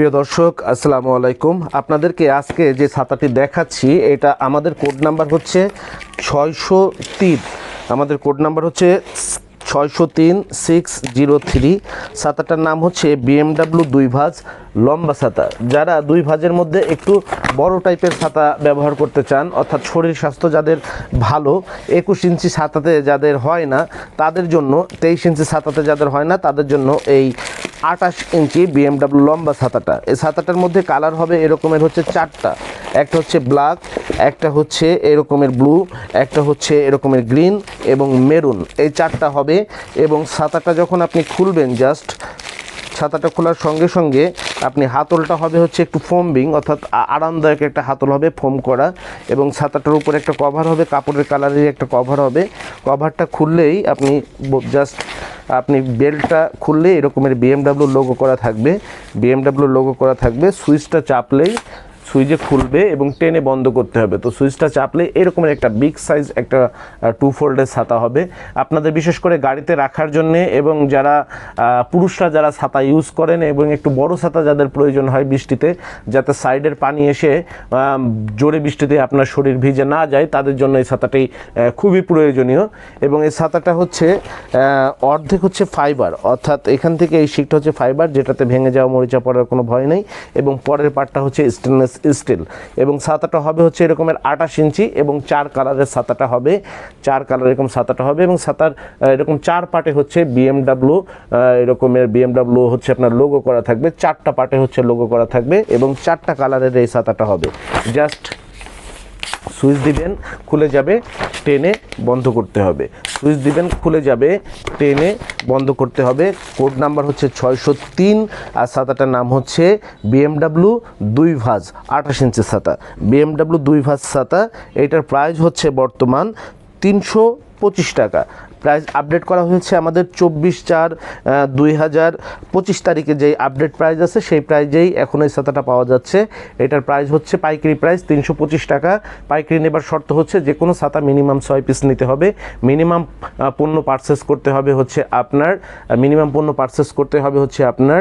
প্রিয় দর্শক, আসসালামু আলাইকুম। আপনাদেরকে আজকে যে ছাতাটি দেখাচ্ছি, এটা আমাদের কোড নাম্বার হচ্ছে ছয়শো তিন। আমাদের কোড নাম্বার হচ্ছে ছয়শো তিন, সিক্স জিরো থ্রি। ছাতাটার নাম হচ্ছে বিএমডাব্লিউ দুই ভাঁজ লম্বা ছাতা। যারা দুই ভাঁজের মধ্যে একটু বড় টাইপের ছাতা ব্যবহার করতে চান, অর্থাৎ শরীর স্বাস্থ্য যাদের ভালো, একুশ ইঞ্চি ছাতাতে যাদের হয় না, তাদের জন্য, তেইশ ইঞ্চি ছাতাতে যাদের হয় না, তাদের জন্য এই আঠাশ ইঞ্চি বিএমডাব্লিউ লম্বা ছাতাটা। এই ছাতাটার মধ্যে কালার হবে এরকমের হচ্ছে চারটা। একটা হচ্ছে ব্ল্যাক, একটা হচ্ছে এরকমের ব্লু, একটা হচ্ছে এরকমের গ্রিন এবং মেরুন। এই চারটা হবে এবং ছাতাটা যখন আপনি খুলবেন জাস্ট ছাতাটা খোলার সঙ্গে সঙ্গে আপনি হাতলটা হবে হচ্ছে একটু ফোমবিং, অর্থাৎ আরামদায়ক একটা হাতল হবে ফোম করা এবং ছাতাটার উপরে একটা কভার হবে, কাপড়ের কালারের একটা কভার হবে। কভারটা খুললেই আপনি জাস্ট আপনি বেল্টটা খুললেই এরকমের বিএমডাব্লিউ লোগো করা থাকবে। বিএমডাব্লিউ লোগো করা থাকবে। সুইচটা চাপলেই সুইচে খুলবে এবং টেনে বন্ধ করতে হবে। তো সুইচটা চাপলে এরকমের একটা বিগ সাইজ একটা টু ফোল্ডের ছাতা হবে। আপনাদের বিশেষ করে গাড়িতে রাখার জন্য এবং যারা পুরুষরা যারা ছাতা ইউজ করেন এবং একটু বড় ছাতা যাদের প্রয়োজন হয় বৃষ্টিতে, যাতে সাইডের পানি এসে জোরে বৃষ্টিতে আপনার শরীর ভিজে না যায়, তাদের জন্য এই ছাতাটি খুবই প্রয়োজনীয়। এবং এই ছাতাটা হচ্ছে অর্ধেক হচ্ছে ফাইবার অর্থাৎ এখান থেকে এই শিকটা হচ্ছে ফাইবার যেটাতে ভেঙে যাওয়া মরিচা পড়ার কোনো ভয় নেই। এবং পরের পার্টটা হচ্ছে স্টেনলেস স্টিল। এবং ছাতাটা হবে হচ্ছে এরকমের আঠাশ ইঞ্চি এবং চার কালারের ছাতাটা হবে। চার কালার এরকম ছাতাটা হবে এবং ছাতার এরকম চার পার্টে হচ্ছে বিএমডাব্লিউ এরকমের বিএমডাব্লিউ হচ্ছে আপনার লোগো করা থাকবে। চারটা পার্টে হচ্ছে লোগো করা থাকবে এবং চারটা কালারের এই ছাতাটা হবে। জাস্ট সুইচ দিবেন, খুলে যাবে। টেনে বন্ধ করতে হবে। সুইচ দিবেন, খুলে যাবে। টেনে বন্ধ করতে হবে। কোড নাম্বার হচ্ছে ছয়শো তিন আর সাতাটার নাম হচ্ছে বিএমডাব্লু দুই ভাজ আঠাশ ইঞ্চি সাতা। বিএমডাব্লু দুই ভাজ সাতা, এটার প্রাইস হচ্ছে বর্তমান তিনশো পঁচিশ টাকা। প্রাইস আপডেট করা হয়েছে আমাদের চব্বিশ চার দুই হাজার পঁচিশ তারিখে যেই আপডেট প্রাইস আছে, সেই প্রাইজেই এখন এই ছাতাটা পাওয়া যাচ্ছে। এটার প্রাইস হচ্ছে পাইকারি প্রাইস তিনশো পঁচিশ টাকা। পাইকারি নেবার শর্ত হচ্ছে যে কোনো ছাতা মিনিমাম ছয় পিস নিতে হবে। মিনিমাম পণ্য পারচেস করতে হবে হচ্ছে আপনার মিনিমাম পণ্য পারচেস করতে হবে হচ্ছে আপনার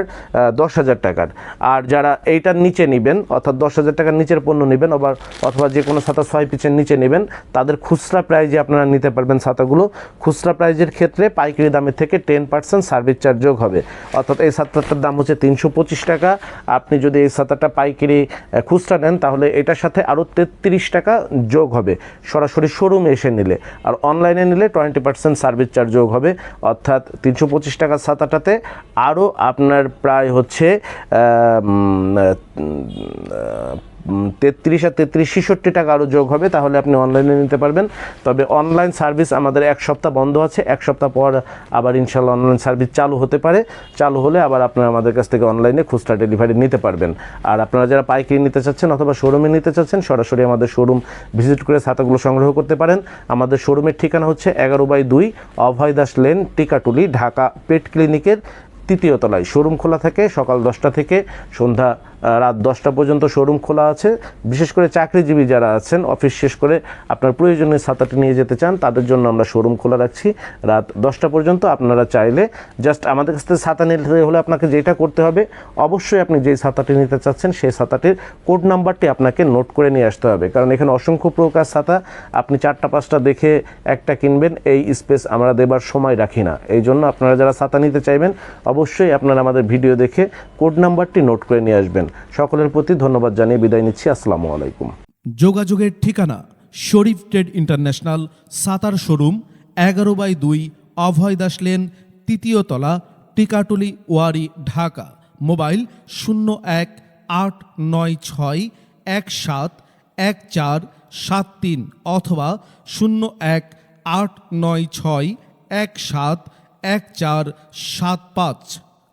দশ হাজার টাকার। আর যারা এইটার নিচে নেবেন, অর্থাৎ দশ হাজার টাকার নিচের পণ্য নেবেন, আবার, অথবা যে কোনো ছাতা ছয় পিসের নিচে নেবেন, তাদের খুচরা প্রাইজে আপনারা নিতে পারবেন ছাতাগুলো। খুচরা প্রাইজের ক্ষেত্রে পাইকারি দামের থেকে টেন পার্সেন্ট সার্ভিস চার্জ যোগ হবে। অর্থাৎ এই ছাতাটার দাম হচ্ছে তিনশো পঁচিশ টাকা। আপনি যদি এই ছাতাটা পাইকারি খুচরা নেন, তাহলে এটার সাথে আরও তেত্রিশ টাকা যোগ হবে। সরাসরি শোরুমে এসে নিলে। আর অনলাইনে নিলে টোয়েন্টি পার্সেন্ট সার্ভিস চার্জ যোগ হবে। অর্থাৎ তিনশো পঁচিশ টাকার ছাতাটাতে আরও আপনার প্রায় হচ্ছে তেত্রিশ আর তেত্রিশ, ছেষট্টি টাকা আরও যোগ হবে, তাহলে আপনি অনলাইনে নিতে পারবেন। তবে অনলাইন সার্ভিস আমাদের এক সপ্তাহ বন্ধ আছে, এক সপ্তাহ পর আবার ইনশাল্লাহ অনলাইন সার্ভিস চালু হতে পারে। চালু হলে আবার আপনারা আমাদের কাছ থেকে অনলাইনে খুচরা ডেলিভারি নিতে পারবেন। আর আপনারা যারা পাইকারি নিতে চাচ্ছেন অথবা শোরুমে নিতে চাচ্ছেন, সরাসরি আমাদের শোরুম ভিজিট করে ছাতাগুলো সংগ্রহ করতে পারেন। আমাদের শোরুমের ঠিকানা হচ্ছে এগারো বাই দুই অভয় দাস লেন, টিকাটুলি, ঢাকা পেট ক্লিনিকের তৃতীয় তলায়। শোরুম খোলা থাকে সকাল দশটা থেকে সন্ধ্যা রাত দশটা পর্যন্ত শোরুম খোলা আছে। বিশেষ করে চাকরিজীবী যারা আছেন, অফিস শেষ করে আপনার প্রয়োজনীয় ছাতাটি নিয়ে যেতে চান, তাদের জন্য আমরা শোরুম খোলা রাখছি। রাত দশটা পর্যন্ত আপনারা চাইলে জাস্ট আমাদের কাছ থেকে ছাতা নিতে হলে আপনাকে যেটা করতে হবে, অবশ্যই আপনি যেই ছাতাটি নিতে চাচ্ছেন, সেই ছাতাটির কোড নাম্বারটি আপনাকে নোট করে নিয়ে আসতে হবে। কারণ এখানে অসংখ্য প্রকার ছাতা, আপনি চারটা, পাঁচটা দেখে একটা কিনবেন, এই স্পেস আমরা দেবার সময় রাখি না। এই জন্য আপনারা যারা ছাতা নিতে চাইবেন, অবশ্যই আপনারা আমাদের ভিডিও দেখে কোড নাম্বারটি নোট করে নিয়ে আসবেন। সকলের প্রতি ধন্যবাদ জানিয়ে বিদায় নিচ্ছি। আসসালামু আলাইকুম। যোগাযোগের ঠিকানা Sharif trade international, Sattar showroom, এগারো বাই দুই, অভয় দাস লেন, তৃতীয় তলা, টিকাটুলি, ওয়ারি, ঢাকা। মোবাইল শূন্য এক আট নয় ছয় এক সাত এক চার সাত তিন অথবা শূন্য এক আট নয় ছয় এক সাত এক চার সাত পাঁচ।